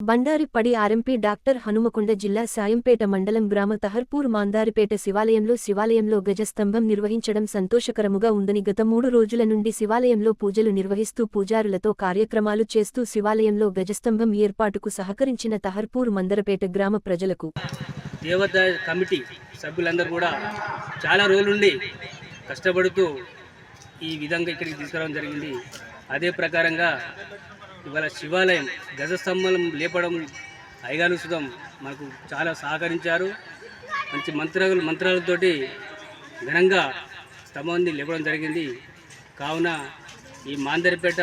బండారిపడి RMP doctor Hanumakonda జిల్లా సాయంపేట మండలం గ్రామ తహర్పూర్ మాందారిపేట శివాలయంలో శివాలయంలో గజస్తంభం నిర్వహించడం సంతోషకరముగా ఉందని గత మూడు రోజుల నుండి శివాలయంలో పూజలు నిర్వహిస్తూ పూజారులతో కార్యక్రమాలు చేస్తూ శివాలయంలో గజస్తంభం ఏర్పాటుకు సహకరించిన తహర్పూర్ మందరపేట గ్రామ ప్రజలకు దేవత కమిటీ సభ్యులందరూ కూడా చాలా రోజుల నుండి కష్టపడుతూ ఈ విధంగా ఇక్కడికి తీసుకురావడం జరిగింది. అదే ప్రకారంగా ఇవాళ శివాలయం గజస్తంభం లేపడం ఐగానుసుతం మనకు చాలా సహకరించారు. మంచి మంత్రాలు మంత్రాలతోటి ఘనంగా స్తంభాన్ని లేపడం జరిగింది. కావున ఈ మాందరిపేట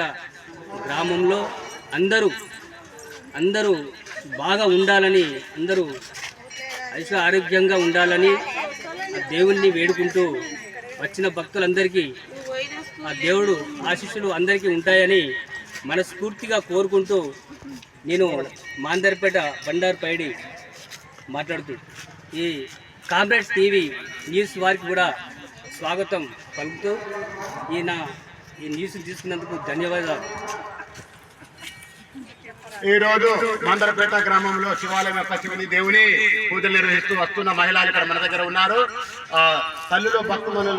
గ్రామంలో అందరూ అందరూ బాగా ఉండాలని అందరూ ఐశ్వ ఆరోగ్యంగా ఉండాలని ఆ దేవుణ్ణి వేడుకుంటూ వచ్చిన భక్తులందరికీ ఆ దేవుడు ఆశీస్సులు అందరికీ ఉంటాయని మనస్ఫూర్తిగా కోరుకుంటూ నేను మాందర్పేట బండారు పైడి మాట్లాడుతూ ఈ కామ్రేడ్స్ టీవీ న్యూస్ వారికి కూడా స్వాగతం పలుకుతూ ఈ నా ఈ న్యూస్ తీసుకున్నందుకు ధన్యవాదాలు. ఈ రోజు మందరపేట గ్రామంలో శివాలయం యొక్క శివుని దేవుని పూజలు నిర్వహిస్తూ వస్తున్న మహిళలు ఇక్కడ మన దగ్గర ఉన్నారు. ఆ తల్లులు భక్తులు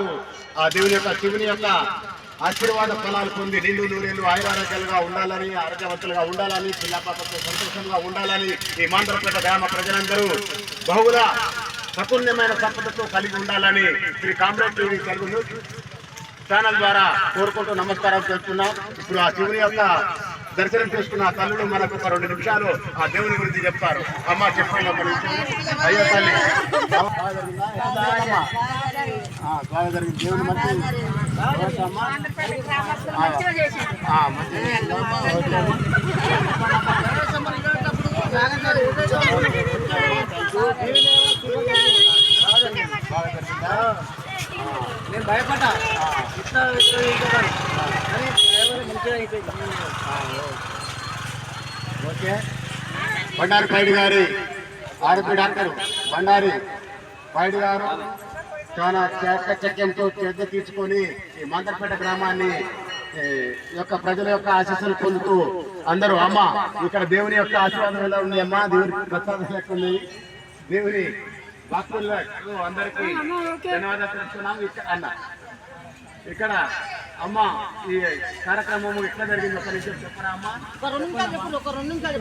ఆ దేవుని యొక్క శివుని యొక్క ఆశీర్వాద ఫలాలు పొంది నిండు నూరేళ్ళు ఆయురారోగ్యాలుగా ఉండాలని ఆరోగ్యవంతులుగా ఉండాలని పిల్లపాపతో సంతోషంగా ఉండాలని ఈ మాంధ్రపేట గ్రామ ప్రజలందరూ బహుళ సపుణ్యమైన సంపదతో కలిగి ఉండాలని Shri comrade TV Telugu channel ద్వారా కోరుకుంటూ నమస్కారం చేస్తున్నాం. ఇప్పుడు ఆ శివుని యొక్క దర్శనం చేసుకున్న ఆ తల్లులు మనకు ఒక రెండు నిమిషాలు ఆ దేవుని గురించి చెప్తారు. అమ్మ చెప్పండి ఒక నిమిషం అయ్యో తల్లి. బాగా జరిగిందా? దేవుని మంచి? నేను భయపడ్డా. ఇట్లా అయిపోయింది ఓకే బండారి పైడి గారి ఆరోగ్య డాక్టర్ బండారి పైడి గారు చాలా చాకచక్యంతో శ్రద్ధ తీసుకొని ఈ మందరపేట గ్రామాన్ని యొక్క ప్రజల యొక్క ఆశీస్సులు పొందుతూ అందరూ అమ్మ ఇక్కడ దేవుని యొక్క ఆశీర్వాదం ఎలా ఉంది అమ్మా? దేవుని ప్రసాదం లెక్క ఉంది. దేవుని భక్తులకు అందరికీ ధన్యవాదాలు ఇక్కడ అన్న ఇక్కడ అమ్మ ఈ కార్యక్రమం ఎట్లా జరిగింది ఒక నిమిషం చెప్పరా అమ్మ? ఒక రెండు నిమిషాలు